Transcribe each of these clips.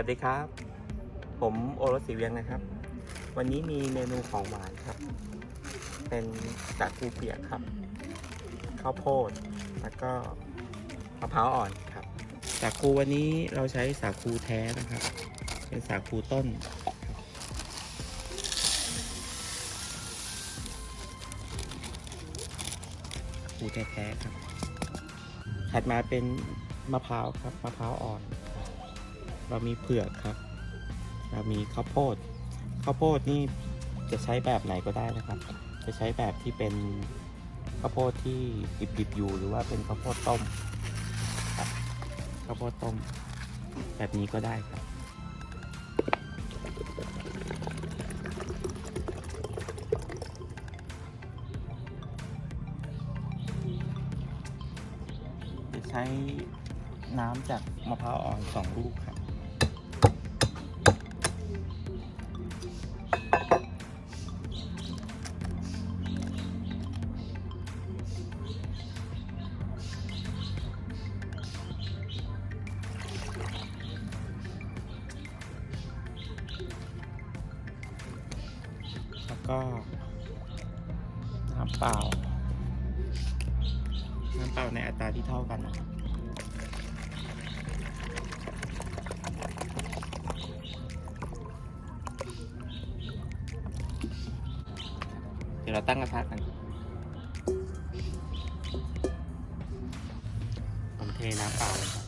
สวัสดีครับ ผมโอรสศรีเวียงนะครับ วันนี้มีเมนูของหวานครับ เป็นสาคูเปียกครับ ข้าวโพด แล้วก็มะพร้าวอ่อนครับ สาคูวันนี้เราใช้สาคูแท้นะครับ เป็นสาคูต้นครับสาคูแท้ๆครับ ถัดมาเป็นมะพร้าวครับ มะพร้าวอ่อน เรามีเผือกครับ เรามีข้าวโพด ข้าวโพดนี่จะใช้แบบไหนก็ได้นะครับ จะใช้แบบที่เป็นข้าวโพดที่ดิบๆอยู่หรือว่าเป็นข้าวโพดต้มครับข้าวโพดต้ม แบบนี้ก็ได้ครับจะใช้น้ำจากมะพร้าวอ่อนสองลูกครับ แล้วก็น้ำเปล่า น้ำเปล่าในอัตราที่เท่ากันนะครับ เราตั้งกระทะกันผมเทน้ำเปล่าเลยครับ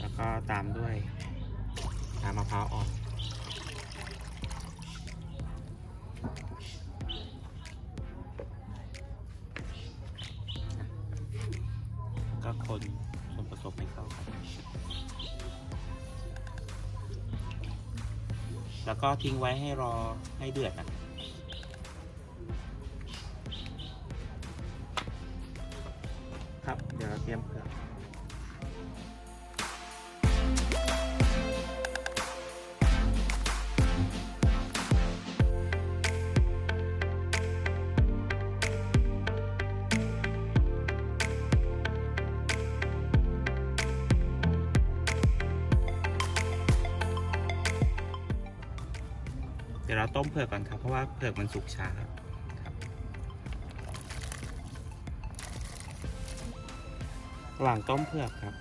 แล้วก็ตามด้วยน้ำมะพร้าวอ่อน ก็ทิ้งไว้ให้รอให้เดือดนะครับเดี๋ยวเราเตรียมเผือก เดี๋ยวเราต้มเผือกก่อนครับ เพราะว่าเผือกมันสุกช้าครับระหว่างต้มเผือกครับ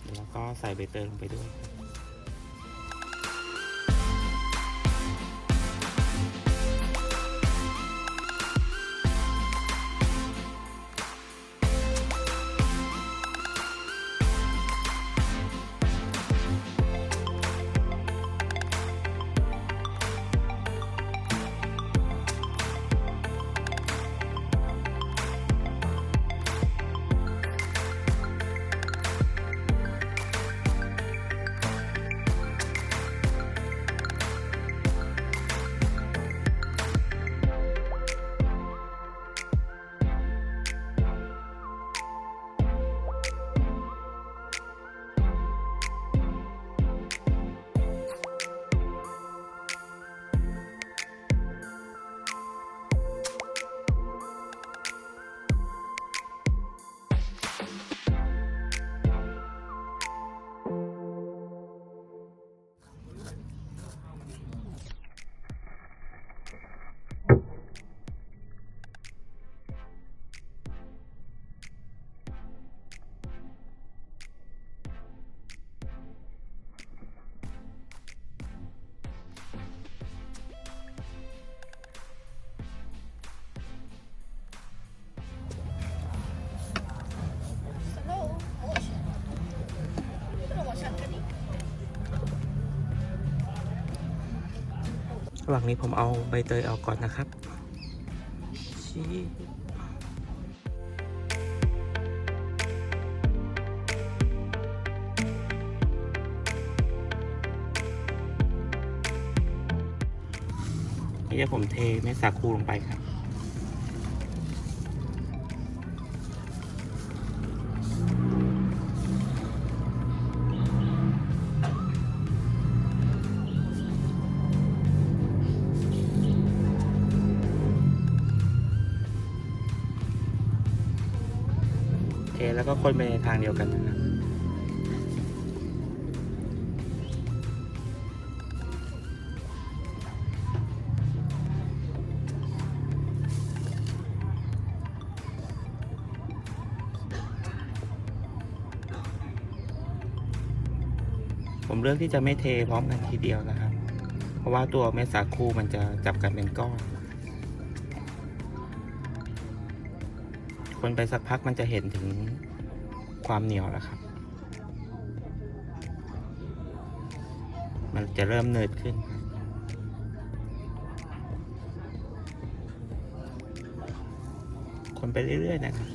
เดี๋ยวเราก็ใส่ใบเตยลงไปด้วยครับ ระหว่างนี้ผมเอาใบเตยออกก่อนนะครับชี้นี่จะผมเทเม็ดสาคูลงไปครับ คนไปในทางเดียวกันนะครับผมเลือกที่จะไม่เทพร้อมกันทีเดียวนะครับ เพราะว่าตัวเม็ดสาคูมันจะจับกันเป็นก้อน คนไปสักพักมันจะเห็นถึง ความเหนียวแล้วครับ มันจะเริ่มเนิดขึ้น คนไปเรื่อยๆนะครับ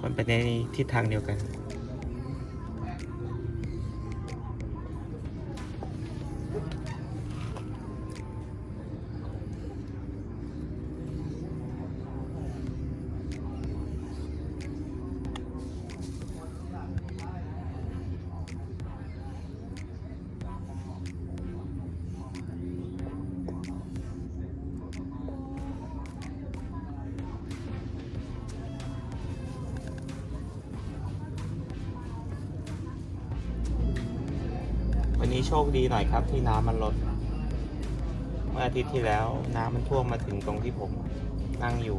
คนไปในทิศทางเดียวกัน นนี้โชคดีหน่อยครับที่น้ำมันลด เมื่ออาทิตย์ที่แล้วน้ำมันท่วมมาถึงตรงที่ผมนั่งอยู่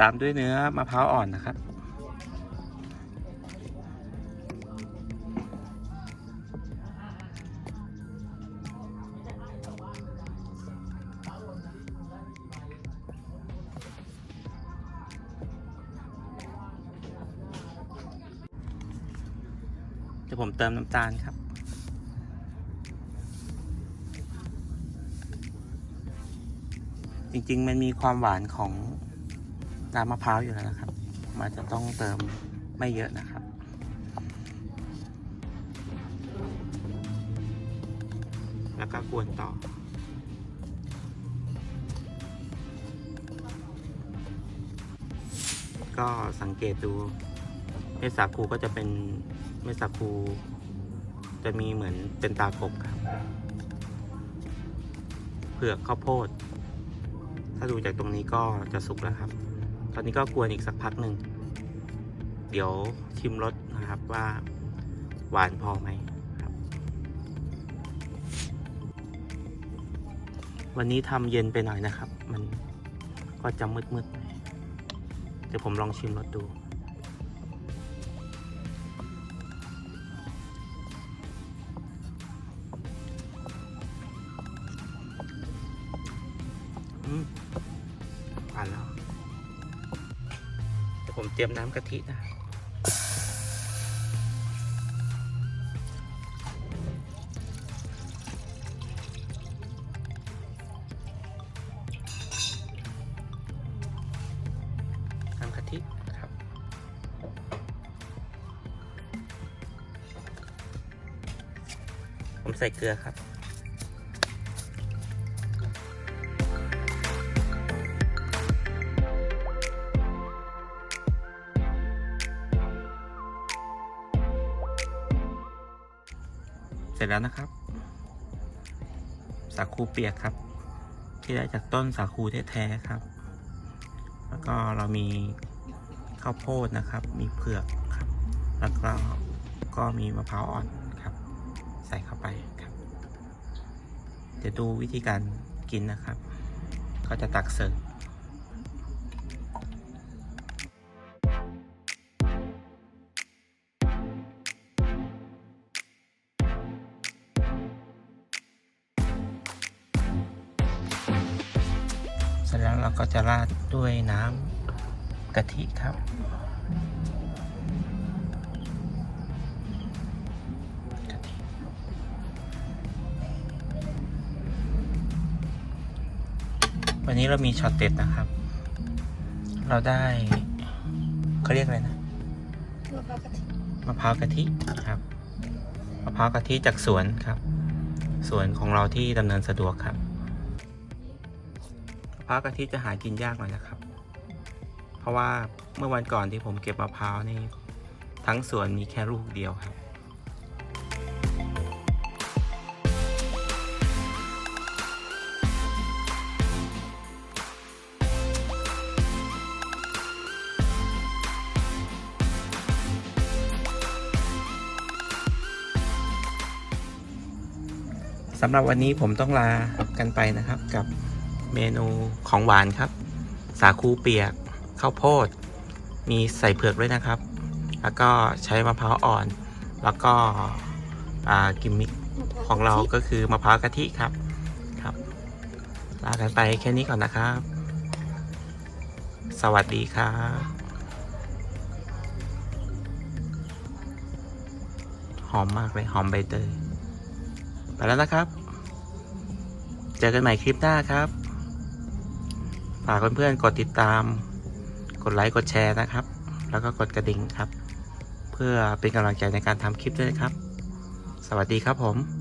ตามด้วยเนื้อมะพร้าวอ่อนนะครับ เดี๋ยวผมเติมน้ำตาลครับจริงๆ มันมีความหวานของ น้ำมะพร้าวอยู่แล้วนะครับ มันจะต้องเติมไม่เยอะนะครับ แล้วก็กวนต่อก็สังเกตดูเม็ดสาคูก็จะเป็นเม็ดสาคู จะมีเหมือนเป็นตากบครับเผือกข้าวโพด ถ้าดูจากตรงนี้ก็จะสุกแล้วครับ ตอนนี้ก็กวนอีกสักพักหนึ่ง เดี๋ยวชิมรสนะครับว่าหวานพอไหมครับ วันนี้ทำเย็นไปหน่อยนะครับ มันก็จะมืดๆเดี๋ยวผมลองชิมรสดู ผมเตรียมน้ำกะทินะน้ำกะทิครับผมใส่เกลือครับ แล้วนะครับ สาคูเปียกครับ ที่ได้จากต้นสาคูแท้ๆครับ แล้วก็เรามีข้าวโพดนะครับ มีเผือกครับ แล้วก็ก็มีมะพร้าวอ่อนครับ ใส่เข้าไปครับ เดี๋ยวดูวิธีการกินนะครับ ก็จะตักเสิร์ฟ เสร็จแล้วเราก็จะราดด้วยน้ำกะทิครับกะทิวันนี้เรามีช็อตเด็ดนะครับ เราได้เขาเรียกอะไรนะมะพร้าวกะทิมะพร้าวกะทิครับมะพร้าวกะทิจากสวนครับ สวนของเราที่ดำเนินสะดวกครับมะพ ร้าวกะทิจะหากินยากหน่อยนะครับ เพราะว่าเมื่อวันก่อนที่ผมเก็บมะพร้าวนี่ทั้งสวนมีแค่ลูกเดียวครับสำหรับวันนี้ผมต้องลากันไปนะครับกับ เมนูของหวานครับ สาคูเปียกข้าวโพด มีใส่เผือกด้วยนะครับ แล้วก็ใช้มะพร้าวอ่อน แล้วก็อ่ากิมมิคของเราก็คือมะพร้าวกะทิครับครับลากันไปแค่นี้ก่อนนะครับ สวัสดีครับหอมมากเลย หอมใบเตยไปแล้วนะครับ เจอกันใหม่คลิปหน้าครับ ฝากเพื่อนๆกดติดตาม กดไลค์กดแชร์นะครับ แล้วก็กดกระดิ่งครับ เพื่อเป็นกำลังใจในการทำคลิปด้วยนะครับ สวัสดีครับผม